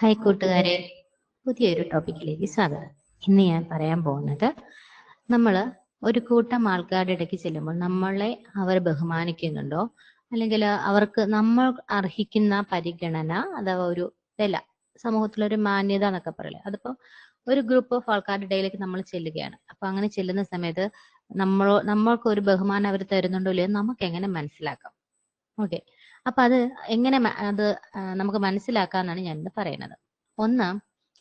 Hi കൂട്ടുകാരെ പുതിയൊരു ടോപ്പിക്കിലേക്ക് സ്വാഗതം. ഇന്ന് ഞാൻ പറയാൻ പോകുന്നത് നമ്മൾ ഒരു കൂട്ടം ആൾക്കാരുടെ ഇടയ്ക്ക് ചെല്ലുമ്പോൾ നമ്മളെ അവർ ബഹുമാനിക്കുന്നുണ്ടോ? അല്ലെങ്കിൽ അവർക്ക് നമ്മൾ അർഹിക്കുന്ന പരിഗണന അഥവാ ഒരു വില സമൂഹത്തിലൊരു മാന്യത എന്നൊക്കെ പറയില്ലേ? അതിപ്പോ ഒരു ഗ്രൂപ്പ് ഓഫ് ആൾക്കാരുടെ ഇടയിലേക്ക് നമ്മൾ ചെല്ലുകയാണ്. അപ്പൊ അങ്ങനെ ചെല്ലുന്ന സമയത്ത് നമ്മൾ നമ്മൾക്ക് ഒരു ബഹുമാനം അവർ തരുന്നുണ്ടോ ഇല്ലയോ നമുക്ക് എങ്ങനെ മനസ്സിലാക്കാം? ഓക്കെ അപ്പൊ അത് എങ്ങനെ അത് നമുക്ക് മനസ്സിലാക്കാന്നാണ് ഞാൻ ഇന്ന് പറയുന്നത്. ഒന്ന്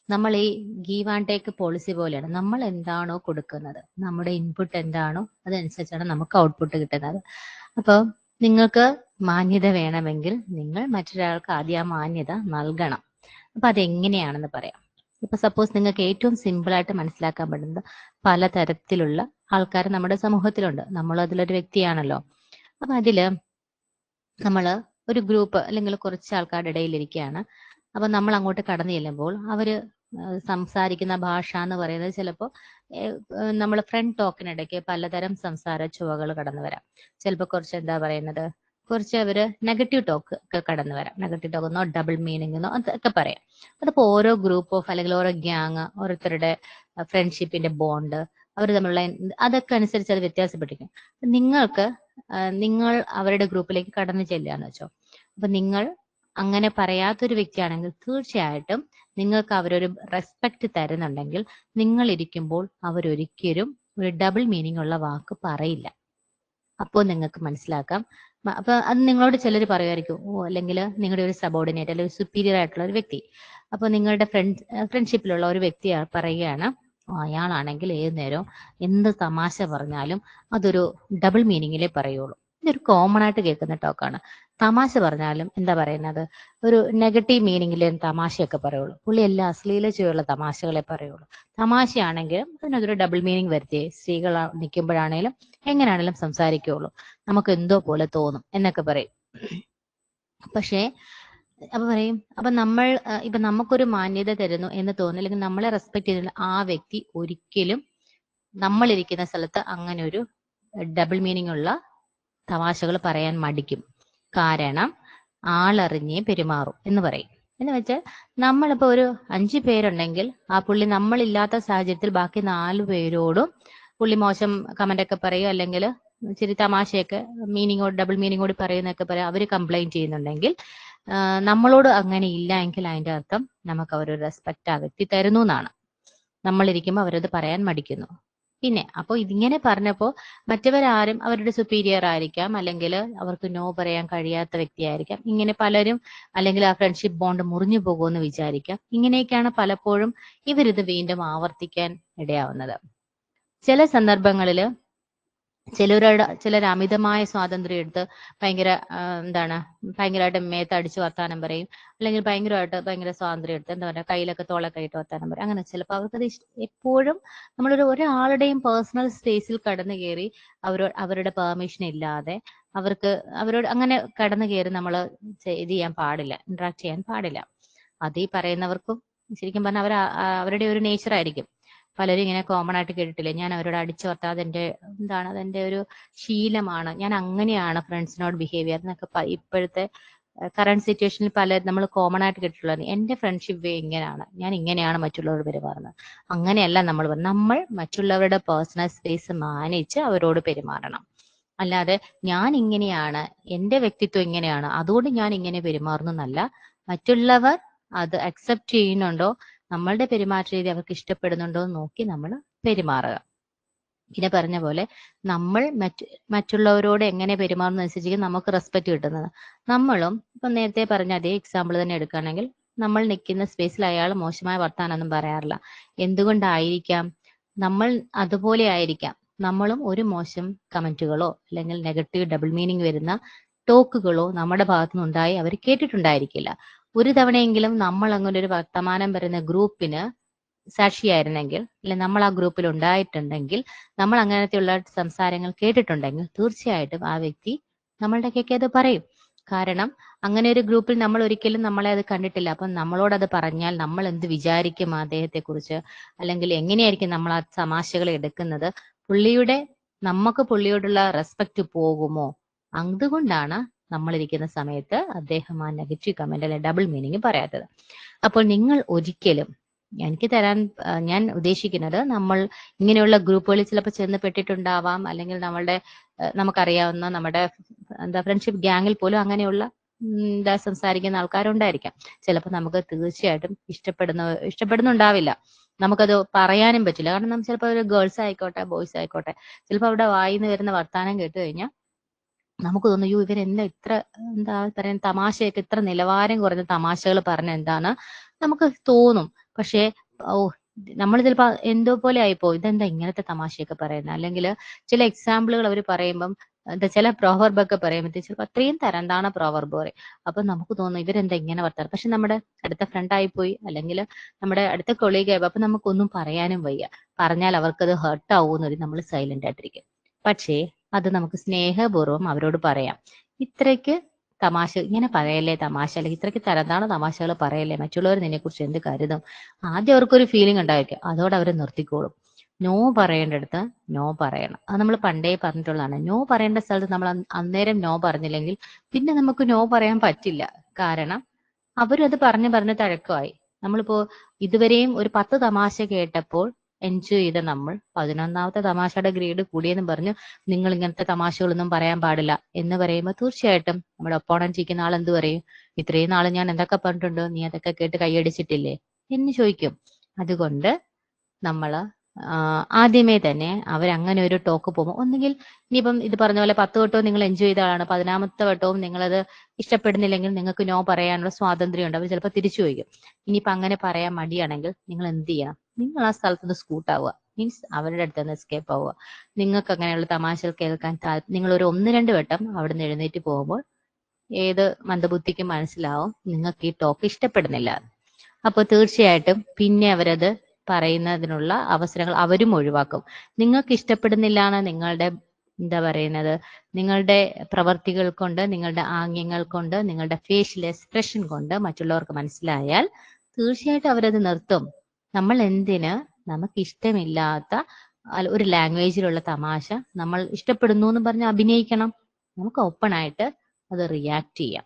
നമ്മൾ ഈ ഗീവ് ആൻഡ് ടേക്ക് പോളിസി പോലെയാണ്. നമ്മൾ എന്താണോ കൊടുക്കുന്നത്. നമ്മുടെ ഇൻപുട്ട് എന്താണോ അതനുസരിച്ചാണ് നമുക്ക് ഔട്ട്പുട്ട് കിട്ടുന്നത്. അപ്പോൾ നിങ്ങൾക്ക് മാന്യത വേണമെങ്കിൽ നിങ്ങൾ മറ്റൊരാൾക്ക് ആദ്യം ആ മാന്യത നൽകണം. അപ്പൊ അതെങ്ങനെയാണെന്ന് പറയാം. ഇപ്പൊ സപ്പോസ് നിങ്ങൾക്ക് ഏറ്റവും സിമ്പിൾ ആയിട്ട് മനസ്സിലാക്കാൻ പറ്റുന്നത് പലതരത്തിലുള്ള ആൾക്കാർ നമ്മുടെ സമൂഹത്തിലുണ്ട്. നമ്മൾ അതിലൊരു വ്യക്തിയാണല്ലോ. അപ്പൊ അതിൽ നമ്മൾ ഒരു ഗ്രൂപ്പ് അല്ലെങ്കിൽ കുറച്ച് ആൾക്കാരുടെ ഇടയിൽ ഇരിക്കുകയാണ്. അപ്പൊ നമ്മൾ അങ്ങോട്ട് കടന്നു ചെല്ലുമ്പോൾ അവർ സംസാരിക്കുന്ന ഭാഷ എന്ന് പറയുന്നത് ചിലപ്പോൾ നമ്മൾ ഫ്രണ്ട് ടോക്കിനിടയ്ക്ക് പലതരം സംസാര ചുവകൾ കടന്നു വരാം. ചിലപ്പോൾ കുറച്ച് എന്താ പറയുന്നത് കുറച്ച് അവർ നെഗറ്റീവ് ടോക്ക് ഒക്കെ കടന്നു വരാം. നെഗറ്റീവ് ടോക്ക് എന്നോ ഡബിൾ മീനിങ് എന്നോ അതൊക്കെ പറയാം. അതിപ്പോ ഓരോ ഗ്രൂപ്പ് ഓഫ് അല്ലെങ്കിൽ ഓരോ ഗ്യാങ് ഓരോരുത്തരുടെ ഫ്രണ്ട്ഷിപ്പിന്റെ ബോണ്ട് അവർ തമ്മിലുള്ള അതൊക്കെ അനുസരിച്ച് അത് വ്യത്യാസപ്പെട്ടിരിക്കും. നിങ്ങൾക്ക് നിങ്ങൾ അവരുടെ ഗ്രൂപ്പിലേക്ക് കടന്നു ചെല്ലുകയെന്ന് വെച്ചോ അപ്പൊ നിങ്ങൾ അങ്ങനെ പറയാത്തൊരു വ്യക്തിയാണെങ്കിൽ തീർച്ചയായിട്ടും നിങ്ങൾക്ക് അവരൊരു റെസ്പെക്ട് തരുന്നുണ്ടെങ്കിൽ നിങ്ങൾ ഇരിക്കുമ്പോൾ അവരൊരിക്കലും ഒരു ഡബിൾ മീനിങ് ഉള്ള വാക്ക് പറയില്ല. അപ്പോൾ നിങ്ങൾക്ക് മനസ്സിലാക്കാം. അപ്പൊ അത് നിങ്ങളോട് ചിലർ പറയുമായിരിക്കും ഓ അല്ലെങ്കിൽ നിങ്ങളുടെ ഒരു സബോർഡിനേറ്റ് അല്ലെങ്കിൽ സുപ്പീരിയർ ആയിട്ടുള്ള ഒരു വ്യക്തി. അപ്പൊ നിങ്ങളുടെ ഫ്രണ്ട് ഫ്രണ്ട്ഷിപ്പിലുള്ള ഒരു വ്യക്തി പറയുകയാണ് അയാളാണെങ്കിൽ ഏത് നേരവും എന്ത് തമാശ പറഞ്ഞാലും അതൊരു ഡബിൾ മീനിങ്ങിലേ പറയുള്ളൂ. ഇതൊരു കോമൺ ആയിട്ട് കേൾക്കുന്ന ടോക്കാണ് തമാശ പറഞ്ഞാലും എന്താ പറയുന്നത്? ഒരു നെഗറ്റീവ് മീനിങ്ങിൽ തമാശയൊക്കെ പറയുള്ളൂ. പുള്ളി എല്ലാ അശ്ലീല ചുവയുള്ള തമാശകളെ പറയുള്ളൂ. തമാശയാണെങ്കിലും അതിനൊരു ഡബിൾ മീനിങ് വരുത്തിയേ. സ്ത്രീകൾ നിൽക്കുമ്പോഴാണേലും എങ്ങനെയാണേലും സംസാരിക്കുള്ളൂ. നമുക്ക് എന്തോ പോലെ തോന്നും എന്നൊക്കെ പറയും. പക്ഷേ അപ്പൊ പറയും അപ്പൊ നമ്മൾ ഇപ്പൊ നമുക്കൊരു മാന്യത തരുന്നു എന്ന് തോന്നുന്നു. അല്ലെങ്കിൽ നമ്മളെ റെസ്പെക്ട് ചെയ്യുന്ന ആ വ്യക്തി ഒരിക്കലും നമ്മൾ ഇരിക്കുന്ന സ്ഥലത്ത് അങ്ങനെ ഒരു ഡബിൾ മീനിങ് ഉള്ള തമാശകൾ പറയാൻ മടിക്കും. കാരണം ആളറിഞ്ഞേ പെരുമാറും എന്ന് പറയും. എന്ന് വെച്ചാൽ നമ്മളിപ്പോ ഒരു അഞ്ചു പേരുണ്ടെങ്കിൽ ആ പുള്ളി നമ്മളില്ലാത്ത സാഹചര്യത്തിൽ ബാക്കി നാലു പേരോടും പുള്ളി മോശം കമന്റ് ഒക്കെ പറയും. അല്ലെങ്കിൽ ഇച്ചിരി തമാശയൊക്കെ മീനിങ്ങോട് ഡബിൾ മീനിങ് മീനിങ്ങോട് പറയുന്നൊക്കെ പറയാം. അവർ കംപ്ലൈന്റ് ചെയ്യുന്നുണ്ടെങ്കിൽ നമ്മളോട് അങ്ങനെ ഇല്ല എങ്കിൽ അതിന്റെ അർത്ഥം നമുക്ക് അവരൊരു റെസ്പെക്ട് ആ വ്യക്തി തരുന്നു എന്നാണ്. നമ്മളിരിക്കുമ്പോൾ അവരത് പറയാൻ മടിക്കുന്നു. പിന്നെ അപ്പൊ ഇതിങ്ങനെ പറഞ്ഞപ്പോ മറ്റവരാരും അവരുടെ സുപ്പീരിയർ ആയിരിക്കാം അല്ലെങ്കിൽ അവർക്ക് നോ പറയാൻ കഴിയാത്ത വ്യക്തിയായിരിക്കാം. ഇങ്ങനെ പലരും അല്ലെങ്കിൽ ആ ഫ്രണ്ട്ഷിപ്പ് ബോണ്ട് മുറിഞ്ഞു പോകുമെന്ന് വിചാരിക്കാം. ഇങ്ങനെയൊക്കെയാണ് പലപ്പോഴും ഇവരിത് വീണ്ടും ആവർത്തിക്കാൻ ഇടയാവുന്നത്. ചില സന്ദർഭങ്ങളിൽ ചിലരുടെ ചിലർ അമിതമായ സ്വാതന്ത്ര്യം എടുത്ത് ഭയങ്കര എന്താണ് ഭയങ്കരമായിട്ട് മേത്ത് അടിച്ച് വർത്താനം പറയും. അല്ലെങ്കിൽ ഭയങ്കരമായിട്ട് ഭയങ്കര സ്വാതന്ത്ര്യം എടുത്ത് എന്താ പറയുക കയ്യിലൊക്കെ തോളൊക്കെ ഇട്ട് വർത്താനം പറയും. അങ്ങനെ ചിലപ്പോൾ അവർക്കത് എപ്പോഴും നമ്മളൊരു ഒരാളുടെയും പേഴ്സണൽ സ്പേസിൽ കടന്നു കയറി അവരോ അവരുടെ പെർമിഷൻ ഇല്ലാതെ അവർക്ക് അവരോട് അങ്ങനെ കടന്നു കയറി നമ്മൾ ഇത് ചെയ്യാൻ പാടില്ല ഇന്ററാക്ട് ചെയ്യാൻ പാടില്ല. അത് ഈ പറയുന്നവർക്കും ശരിക്കും പറഞ്ഞാൽ അവർ അവരുടെ ഒരു നേച്ചർ ആയിരിക്കും. പലരും ഇങ്ങനെ കോമൺ ആയിട്ട് കേട്ടിട്ടില്ലേ? ഞാൻ അവരോട് അടിച്ചോർത്താ അതെന്റെ എന്താണ് അതെന്റെ ഒരു ശീലമാണ്. ഞാൻ അങ്ങനെയാണ് ഫ്രണ്ട്സിനോട് ബിഹേവിയർ എന്നൊക്കെ ഇപ്പോഴത്തെ കറണ്ട് സിറ്റുവേഷനിൽ പല നമ്മൾ കോമൺ ആയിട്ട് കേട്ടിട്ടുള്ളത്. എന്റെ ഫ്രണ്ട്ഷിപ്പ് വേ ഇങ്ങനെയാണ്. ഞാൻ ഇങ്ങനെയാണ് മറ്റുള്ളവർ പെരുമാറുന്നത് അങ്ങനെയല്ല നമ്മൾ. നമ്മൾ മറ്റുള്ളവരുടെ പേഴ്സണൽ സ്പേസ് മാനേജ് അവരോട് പെരുമാറണം. അല്ലാതെ ഞാൻ ഇങ്ങനെയാണ് എന്റെ വ്യക്തിത്വം ഇങ്ങനെയാണ്. അതുകൊണ്ട് ഞാൻ ഇങ്ങനെ പെരുമാറുന്നു എന്നല്ല മറ്റുള്ളവർ അത് അക്സെപ്റ്റ് ചെയ്യുന്നുണ്ടോ? നമ്മളുടെ പെരുമാറ്റ രീതി അവർക്ക് ഇഷ്ടപ്പെടുന്നുണ്ടോ എന്ന് നോക്കി നമ്മൾ പെരുമാറുക. പിന്നെ പറഞ്ഞ പോലെ നമ്മൾ മറ്റ് മറ്റുള്ളവരോട് എങ്ങനെ പെരുമാറുന്ന അനുസരിച്ച് നമുക്ക് റെസ്പെക്ട് കിട്ടുന്നത്. നമ്മളും ഇപ്പൊ നേരത്തെ പറഞ്ഞ അതേ എക്സാമ്പിൾ തന്നെ എടുക്കുകയാണെങ്കിൽ നമ്മൾ നിൽക്കുന്ന സ്പേസിൽ അയാൾ മോശമായ വർത്താനൊന്നും പറയാറില്ല. എന്തുകൊണ്ടായിരിക്കാം? നമ്മൾ അതുപോലെ ആയിരിക്കാം. നമ്മളും ഒരു മോശം കമന്റുകളോ അല്ലെങ്കിൽ നെഗറ്റീവ് ഡബിൾ മീനിങ് വരുന്ന ടോക്കുകളോ നമ്മുടെ ഭാഗത്തുനിന്നുണ്ടായി അവർ കേട്ടിട്ടുണ്ടായിരിക്കില്ല. ഒരു തവണയെങ്കിലും നമ്മൾ അങ്ങനെ ഒരു വർത്തമാനം പറയുന്ന ഗ്രൂപ്പിന് സാക്ഷിയായിരുന്നെങ്കിൽ അല്ലെ നമ്മൾ ആ ഗ്രൂപ്പിൽ ഉണ്ടായിട്ടുണ്ടെങ്കിൽ നമ്മൾ അങ്ങനത്തെയുള്ള സംസാരങ്ങൾ കേട്ടിട്ടുണ്ടെങ്കിൽ തീർച്ചയായിട്ടും ആ വ്യക്തി നമ്മളുടെ കേക്ക് അത് പറയും. കാരണം അങ്ങനെ ഒരു ഗ്രൂപ്പിൽ നമ്മൾ ഒരിക്കലും നമ്മളെ അത് കണ്ടിട്ടില്ല. അപ്പം നമ്മളോട് അത് പറഞ്ഞാൽ നമ്മൾ എന്ത് വിചാരിക്കും അദ്ദേഹത്തെ കുറിച്ച് അല്ലെങ്കിൽ എങ്ങനെയായിരിക്കും നമ്മൾ ആ തമാശകൾ എടുക്കുന്നത്? പുള്ളിയുടെ നമുക്ക് പുള്ളിയോടുള്ള റെസ്പെക്ട് പോകുമോ? അതുകൊണ്ടാണ് നമ്മളിരിക്കുന്ന സമയത്ത് അദ്ദേഹം ആ നെഗറ്റീവ് കമന്റ് അല്ലെ ഡബിൾ മീനിങ് പറയാത്തത്. അപ്പോൾ നിങ്ങൾ ഒരിക്കലും എനിക്ക് തരാൻ ഞാൻ ഉദ്ദേശിക്കുന്നത് നമ്മൾ ഇങ്ങനെയുള്ള ഗ്രൂപ്പുകളിൽ ചിലപ്പോൾ ചെന്ന് പെട്ടിട്ടുണ്ടാവാം അല്ലെങ്കിൽ നമ്മളുടെ നമുക്കറിയാവുന്ന നമ്മുടെ എന്താ ഫ്രണ്ട്ഷിപ്പ് ഗ്യാങ്ങിൽ പോലും അങ്ങനെയുള്ള എന്താ സംസാരിക്കുന്ന ആൾക്കാരുണ്ടായിരിക്കാം. ചിലപ്പോൾ നമുക്ക് തീർച്ചയായിട്ടും ഇഷ്ടപ്പെടുന്ന ഇഷ്ടപ്പെടുന്നുണ്ടാവില്ല. നമുക്കത് പറയാനും പറ്റില്ല. കാരണം നമ്മൾ ചിലപ്പോൾ ഒരു ഗേൾസ് ആയിക്കോട്ടെ ബോയ്സ് ആയിക്കോട്ടെ ചിലപ്പോൾ അവിടെ വായിന്ന് വരുന്ന വർത്താനം കേട്ട് കഴിഞ്ഞാൽ നമുക്ക് തോന്നുന്നു അയ്യോ ഇവരെന്താ ഇത്ര എന്താ പറയുക തമാശയൊക്കെ ഇത്ര നിലവാരം കുറഞ്ഞ തമാശകൾ പറഞ്ഞ എന്താണ് നമുക്ക് തോന്നും. പക്ഷേ ഓ നമ്മൾ ചിലപ്പോ എന്തോ പോലെ ആയിപ്പോ ഇതെന്താ ഇങ്ങനത്തെ തമാശയൊക്കെ പറയുന്നത്? അല്ലെങ്കിൽ ചില എക്സാമ്പിളുകൾ അവർ പറയുമ്പം എന്താ ചില പ്രോവർബ് ഒക്കെ പറയുമ്പോൾ ചിലപ്പോൾ അത്രയും തരണ്ടാണ് പ്രോവർബ് പറയും. അപ്പൊ നമുക്ക് തോന്നും ഇവരെന്താ ഇങ്ങനെ വർത്താനം? പക്ഷെ നമ്മുടെ അടുത്ത ഫ്രണ്ട് ആയിപ്പോയി. അല്ലെങ്കിൽ നമ്മുടെ അടുത്ത കൊളീഗ് ആയി അപ്പൊ നമുക്കൊന്നും പറയാനും വയ്യ. പറഞ്ഞാൽ അവർക്കത് ഹേർട്ട് ആവുമെന്നൊരു നമ്മൾ സൈലന്റ് ആയിട്ടിരിക്കും. പക്ഷേ അത് നമുക്ക് സ്നേഹപൂർവം അവരോട് പറയാം. ഇത്രയ്ക്ക് തമാശ ഇങ്ങനെ പറയല്ലേ തമാശ? അല്ലെങ്കിൽ ഇത്രയ്ക്ക് തരന്താണ് തമാശകൾ പറയല്ലേ? മറ്റുള്ളവർ നിന്നെക്കുറിച്ച് എന്ത് കരുതും? ആദ്യം അവർക്കൊരു ഫീലിംഗ് ഉണ്ടായിരിക്കും. അതോടെ അവർ നിർത്തിക്കോളും. നോ പറയേണ്ടടുത്ത് നോ പറയണം. അത് നമ്മൾ പണ്ടേ പറഞ്ഞിട്ടുള്ളതാണ്. നോ പറയേണ്ട സ്ഥലത്ത് നമ്മൾ അന്നേരം നോ പറഞ്ഞില്ലെങ്കിൽ പിന്നെ നമുക്ക് നോ പറയാൻ പറ്റില്ല. കാരണം അവരത് പറഞ്ഞു പറഞ്ഞ് തഴക്കമായി. നമ്മളിപ്പോ ഇതുവരെയും ഒരു പത്ത് തമാശ കേട്ടപ്പോൾ എൻജോയ് ചെയ്ത നമ്മൾ പതിനൊന്നാമത്തെ തമാശയുടെ ഗ്രേഡ് കൂടിയെന്ന് പറഞ്ഞു. നിങ്ങൾ ഇങ്ങനത്തെ തമാശകളൊന്നും പറയാൻ പാടില്ല എന്ന് പറയുമ്പോൾ തീർച്ചയായിട്ടും നമ്മുടെ ഒപ്പോണന്റ് ഇരിക്കുന്ന ആൾ എന്ത് പറയും? ഇത്രയും നാൾ ഞാൻ എന്തൊക്കെ പറഞ്ഞിട്ടുണ്ട്? നീ അതൊക്കെ കേട്ട് കൈയടിച്ചിട്ടില്ലേ? എന്ന് ചോദിക്കും. അതുകൊണ്ട് നമ്മൾ ആഹ് ആദ്യമേ തന്നെ അവരങ്ങനെ ഒരു ടോക്ക് പോകുമ്പോൾ ഒന്നുകിൽ ഇനിയിപ്പം ഇത് പറഞ്ഞ പോലെ പത്ത് വട്ടവും നിങ്ങൾ എൻജോയ് ചെയ്ത ആളാണ്. പതിനാമത്തെ വട്ടവും നിങ്ങളത് ഇഷ്ടപ്പെടുന്നില്ലെങ്കിൽ നിങ്ങൾക്ക് നോ പറയാനുള്ള സ്വാതന്ത്ര്യം ഉണ്ട് അവർ ചിലപ്പോൾ തിരിച്ചു ചോദിക്കും. ഇനിയിപ്പം അങ്ങനെ പറയാൻ മടിയാണെങ്കിൽ നിങ്ങൾ എന്ത് ചെയ്യണം? നിങ്ങൾ ആ സ്ഥലത്ത് നിന്ന് സ്കൂട്ട് ആവുക. മീൻസ് അവരുടെ അടുത്ത് നിന്ന് എസ്കേപ്പ് ആവുക. നിങ്ങൾക്ക് അങ്ങനെയുള്ള തമാശകൾ കേൾക്കാൻ നിങ്ങൾ ഒരു ഒന്ന് രണ്ട് വട്ടം അവിടെ നിന്ന് എഴുന്നേറ്റ് പോകുമ്പോൾ ഏത് മന്ദബുദ്ധിക്കും മനസ്സിലാവും. നിങ്ങൾക്ക് ഈ ടോക്ക് ഇഷ്ടപ്പെടുന്നില്ല. അപ്പോൾ തീർച്ചയായിട്ടും പിന്നെ അവരത് പറയുന്നതിനുള്ള അവസരങ്ങൾ അവരും ഒഴിവാക്കും. നിങ്ങൾക്ക് ഇഷ്ടപ്പെടുന്നില്ലാണ് നിങ്ങളുടെ എന്താ പറയുന്നത്? നിങ്ങളുടെ പ്രവർത്തികൾ കൊണ്ട് നിങ്ങളുടെ ആംഗ്യങ്ങൾ കൊണ്ട് നിങ്ങളുടെ ഫേഷ്യൽ എക്സ്പ്രഷൻ കൊണ്ട് മറ്റുള്ളവർക്ക് മനസ്സിലായാൽ തീർച്ചയായിട്ടും അവരത് നിർത്തും. നമ്മൾ എന്തിന്? നമുക്ക് ഇഷ്ടമില്ലാത്ത ഒരു ലാംഗ്വേജിലുള്ള തമാശ നമ്മൾ ഇഷ്ടപ്പെടുന്നു എന്ന് പറഞ്ഞ് അഭിനയിക്കണം. നമുക്ക് ഓപ്പൺ ആയിട്ട് അത് റിയാക്ട് ചെയ്യാം.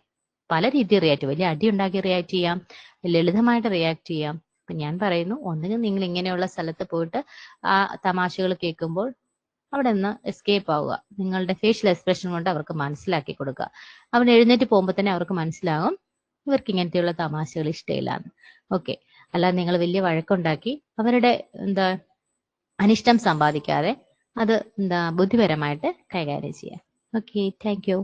പല രീതിയിൽ റിയാക്ട് വലിയ അടി ഉണ്ടാക്കി റിയാക്ട് ചെയ്യാം. ലളിതമായിട്ട് റിയാക്ട് ചെയ്യാം. അപ്പൊ ഞാൻ പറയുന്നു ഒന്നുകിൽ നിങ്ങൾ ഇങ്ങനെയുള്ള സ്ഥലത്ത് പോയിട്ട് ആ തമാശകൾ കേൾക്കുമ്പോൾ അവിടെ നിന്ന് എസ്കേപ്പ് ആവുക. നിങ്ങളുടെ ഫേഷ്യൽ എക്സ്പ്രഷൻ കൊണ്ട് അവർക്ക് മനസ്സിലാക്കി കൊടുക്കുക. അവൻ എഴുന്നേറ്റ് പോകുമ്പോൾ തന്നെ അവർക്ക് മനസ്സിലാകും ഇവർക്ക് ഇങ്ങനത്തെയുള്ള തമാശകൾ ഇഷ്ടമില്ലാന്ന്. ഓക്കെ അല്ലാതെ നിങ്ങൾ വലിയ വഴക്കുണ്ടാക്കി അവരുടെ എന്താ അനിഷ്ടം സമ്പാദിക്കാതെ അത് എന്താ ബുദ്ധിപരമായിട്ട് കൈകാര്യം ചെയ്യുക. Okay thank you